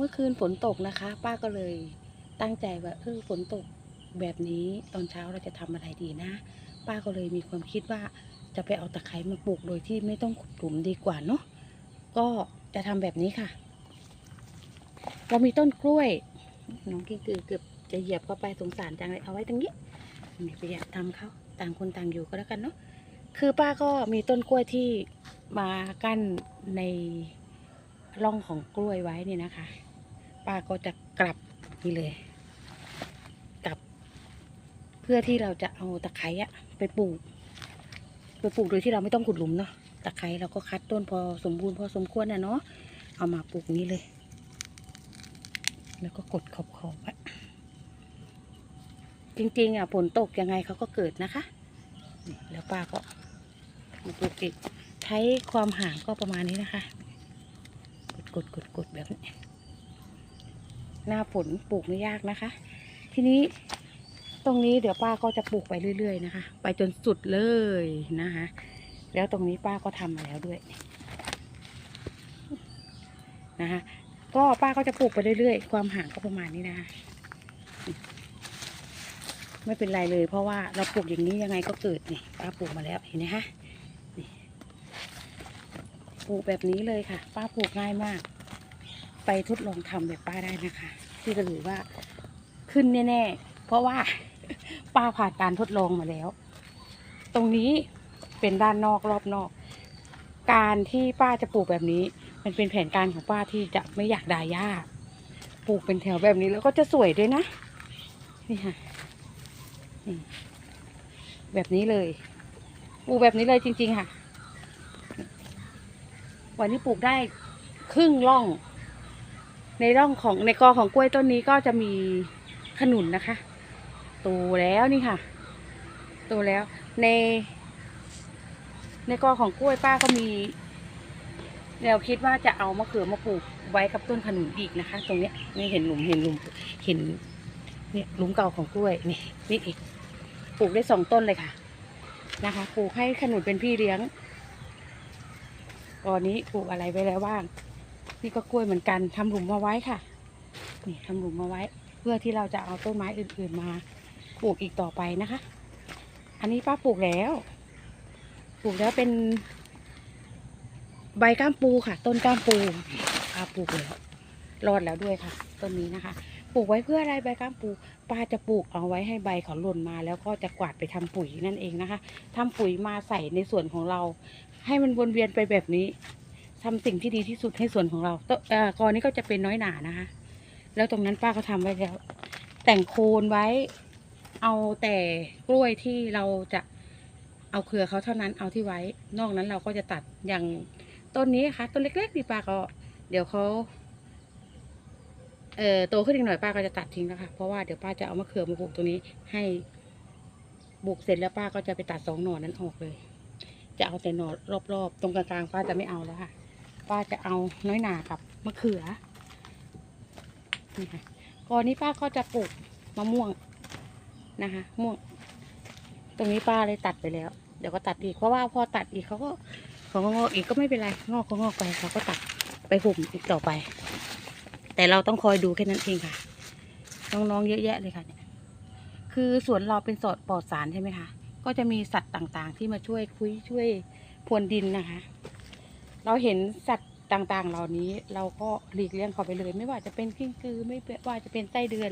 เมื่อคืนฝนตกนะคะ ป้าก็เลยตั้งใจว่าเออฝนตกแบบนี้ตอนเช้าเราจะทำอะไรดีนะ ป้าก็เลยมีความคิดว่าจะไปเอาตะไคร้มาปลูกโดยที่ไม่ต้องขุดหลุมดีกว่าเนาะก็จะทำแบบนี้ค่ะ เรามีต้นกล้วย น้องกิ้งกือเกือบจะเหยียบเข้าไปสงสารจังเลยเอาไว้ตรงนี้ไม่ไปอยากทำเขาต่างคนต่างอยู่ก็แล้วกันเนาะคือป้าก็มีต้นกล้วยที่มากั้นในร่องของกล้วยไว้นี่นะคะ ป้าก็จะกลับนี่เลย กลับ เพื่อที่เราจะเอาตะไคร้อะไปปลูก ไปปลูกโดยที่เราไม่ต้องขุดหลุมเนาะตะไคร้เราก็คัดต้นพอสมบูรณ์พอสมควรนะเนาะเอามาปลูกนี้เลย แล้วก็กดขอบขอบอะจริงๆอะฝนตกยังไงเขาก็เกิดนะคะ แล้วป้าก็มาปลูกอีกใช้ความห่างก็ประมาณนี้นะคะ กดกดกดกดแบบนี้ หน้าฝนปลูกไม่ยากนะคะ ทีนี้ตรงนี้เดี๋ยวป้าก็จะปลูกไปเรื่อย ๆ นะคะ ไปจนสุดเลยนะคะ แล้วตรงนี้ป้าก็ทำมาแล้วด้วยนะคะก็ป้าก็จะปลูกไปเรื่อยๆ ความห่างก็ประมาณนี้นะคะไม่เป็นไรเลยเพราะว่าเราปลูกอย่างนี้ยังไงก็เกิดนี่ป้าปลูกมาแล้วเห็นไหมคะปลูกแบบนี้เลยค่ะ ป้าปลูกง่ายมาก ไปทดลองทำแบบป้าได้นะคะที่ก็ถือว่าขึ้นแน่ๆ เพราะว่าป้าผ่านการทดลองมาแล้ว ตรงนี้เป็นด้านนอกรอบนอก การที่ป้าจะปลูกแบบนี้ มันเป็นแผนการของป้าที่จะไม่อยากด่าหญ้าปลูกเป็นแถวแบบนี้แล้วก็จะสวยด้วยนะนี่ค่ะนี่แบบนี้เลยปลูกแบบนี้เลยจริง ๆ ค่ะ วันนี้ปลูกได้ครึ่งร่อง ในร่องของในกอของกล้วยต้นนี้ก็จะมีขนุนนะคะโตแล้วนี่ค่ะโตแล้วใน ในกอของกล้วยป้าก็มี แนวคิดว่าจะเอามะเขือมาปลูกไว้กับต้นขนุนอีกนะคะ ตรงเนี้ยนี่เห็นหลุมเห็นหลุมเห็นเนี่ยหลุมเก่าของกล้วยนี่นี่อีกปลูกได้สองต้นเลยค่ะนะคะปลูกให้ขนุนเป็นพี่เลี้ยงตอนนี้ปลูกอะไรไว้แล้วบ้าง นี่ก็กล้วยเหมือนกันทำหลุมมาไว้ค่ะ นี่ทำหลุมมาไว้ เพื่อที่เราจะเอาต้นไม้อื่นๆมาปลูกอีกต่อไปนะคะ อันนี้ป้าปลูกแล้ว ปลูกแล้วเป็นใบก้ามปูค่ะ ต้นก้ามปูป้าปลูกแล้วรอดแล้วด้วยค่ะ ต้นนี้นะคะ ปลูกไว้เพื่ออะไรใบก้ามปู ป้าจะปลูกเอาไว้ให้ใบเขาหล่นมา แล้วก็จะกวาดไปทำปุ๋ยนั่นเองนะคะทำปุ๋ยมาใส่ในส่วนของเรา ให้มันวนเวียนไปแบบนี้ ทำสิ่งที่ดีที่สุดให้ส่วนของเราตเอ่อกอนี้ก็จะเป็นน้อยหนานะคะ แล้วตรงนั้นป้าก็ทำไว้แล้ว แต่งโคนไว้ เอาแต่กล้วยที่เราจะเอาเครือเขาเท่านั้นเอาที่ไว้ นอกนั้นเราก็จะตัดอย่างต้นนี้ค่ะต้นเล็กๆนี่ป้าก็ เดี๋ยวเขาเอ่อโตขึ้นอีกหน่อยป้าก็จะตัดทิ้งแล้วค่ะเพราะว่าเดี๋ยวป้าจะเอามะเขือมาปลูกตรงนี้ให้ปลูกเสร็จแล้วป้าก็จะไปตัดสองหน่อนั้นออกเลย จะเอาแต่หน่อรอบๆ ตรงกลางๆป้าจะไม่เอาแล้วค่ะ ป้าจะเอาน้อยหนากับมะเขือนี่ค่ะก่อนนี้ป้าก็จะปลูกมะม่วงนะคะม่วง ตรงนี้ป้าเลยตัดไปแล้ว เดี๋ยวก็ตัดอีกเพราะว่าพอตัดอีกเขาก็ขาก็งอกอีกก็ไม่เป็นไร งอกก็งอกไปเขาก็ตัดไปหุ่มอีกต่อไป แต่เราต้องคอยดูแค่นั้นเองค่ะ น้องๆเยอะแยะเลยค่ะเนี่ยคือสวนเราเป็นสอดปลอดสารใช่ไหมคะ ก็จะมีสัตว์ต่างๆ ที่มาช่วยคุยช่วยพรวนดินนะคะ เราเห็นสัตว์ต่างๆ เหล่านี้เราก็หลีกเลี่ยงเขาไปเลย ไม่ว่าจะเป็นกิ้งกือไม่ว่าจะเป็นไส้เดือน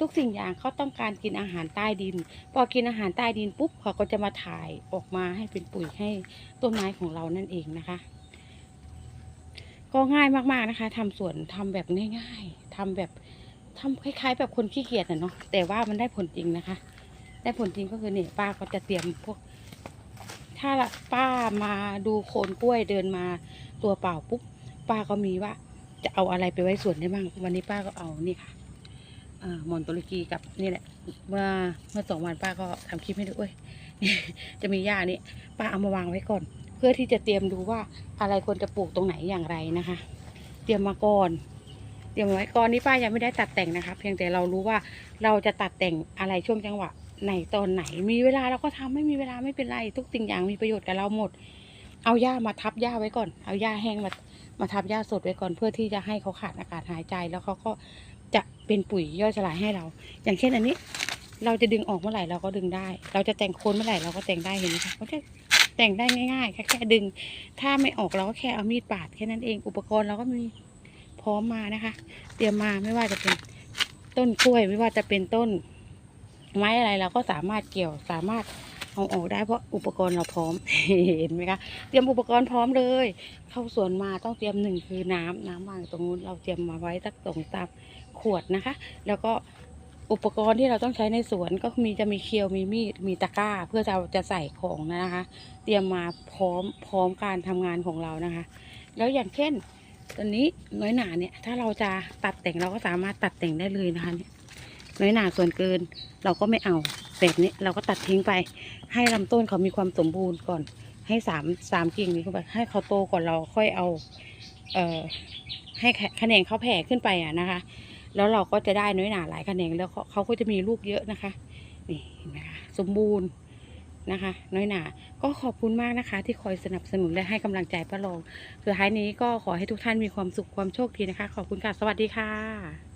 ทุกสิ่งอย่างเขาต้องการกินอาหารใต้ดิน พอกินอาหารใต้ดินปุ๊บเขาก็จะมาถ่ายออกมาให้เป็นปุ๋ยให้ต้นไม้ของเรานั่นเองนะคะ ก็ง่ายมากๆนะคะทำสวนทำแบบง่ายๆทำแบบทำคล้าย ๆ แบบคนขี้เกียจนะเนาะแต่ว่ามันได้ผลจริงนะคะ ได้ผลจริงก็คือเนี่ยป้าก็จะเตรียมพวก ถ้าป้ามาดูโคนกล้วยเดินมาตัวเปล่าปุ๊บป้าก็มีว่า จะเอาอะไรไปไว้สวนได้บ้างวันนี้ป้าก็เอานี่ค่ะอ่อหมอนตุรกีกับนี่แหละ เมื่อเมื่อสองวันป้าก็ทำคลิปให้ดูเอ้ยจะมีหญ้านี่ป้าเอามาวางไว้ก่อน เพื่อที่จะเตรียมดูว่าอะไรควรจะปลูกตรงไหนอย่างไรนะคะ เตรียมมาก่อนเตรียมไว้ก่อนนี้ป้ายังไม่ได้ตัดแต่งนะคะ เพียงแต่เรารู้ว่าเราจะตัดแต่งอะไรช่วงจังหวะ ไหนตอนไหน มีเวลาเราก็ทำไม่มีเวลาไม่เป็นไร ทุกสิ่งอย่างมีประโยชน์กับเราหมด เอาหญ้ามาทับหญ้าไว้ก่อน เอาหญ้าแห้งมามาทับหญ้าสดไว้ก่อนเพื่อที่จะให้เขาขาดอากาศหายใจแล้วเขาก็จะเป็นปุ๋ยย่อยสลายให้เรา อย่างเช่นอันนี้ เราจะดึงออกเมื่อไหร่เราก็ดึงได้ เราจะแต่งโคนเมื่อไหร่เราก็แต่งได้เห็นไหมคะเขาจะแต่งได้ง่ายๆแค่แค่ดึง ถ้าไม่ออกเราก็แค่เอามีดปาดแค่นั้นเองอุปกรณ์เราก็มีพร้อมมานะคะ เตรียมมาไม่ว่าจะเป็นต้นกล้วยไม่ว่าจะเป็นต้น ไม้อะไรเราก็สามารถเกี่ยวสามารถเอาออกได้เพราะอุปกรณ์เราพร้อม เห็นไหมคะเตรียมอุปกรณ์พร้อมเลย เข้าสวนมาต้องเตรียมหนึ่งคือน้ำน้ำวางตรงนู้นเราเตรียมมาไว้สักสองสามขวดนะคะ แล้วก็อุปกรณ์ที่เราต้องใช้ในสวนก็มีจะมีเคียวมีมีดมีตะกร้า เพื่อจะจะใส่ของนะคะ เตรียมมาพร้อมพร้อมการทำงานของเรานะคะ แล้วอย่างเช่นตัวนี้น้อยหนาเนี่ยถ้าเราจะตัดแต่งเราก็สามารถตัดแต่งได้เลยนะคะเนี่ย น้อยหนาส่วนเกิน เราก็ไม่เอาแบบนี้เราก็ตัดทิ้งไป ให้ลำต้นเขามีความสมบูรณ์ก่อน ให้สามสามกิ่งนี้เข้าไปให้เขาโตก่อนเราค่อยเอา เอ่อให้แขแขนงเขาแผ่ขึ้นไปอะนะคะ แล้วเราก็จะได้น้อยหนาหลายแขนงแล้วเขาเขาก็จะมีลูกเยอะนะคะนี่เห็นไหมคะสมบูรณ์นะคะ น้อยหนาก็ขอบคุณมากนะคะ ที่คอยสนับสนุนและให้กำลังใจป้ารองสุดท้ายนี้ก็ขอให้ทุกท่านมีความสุขความโชคดีนะคะ ขอบคุณค่ะสวัสดีค่ะ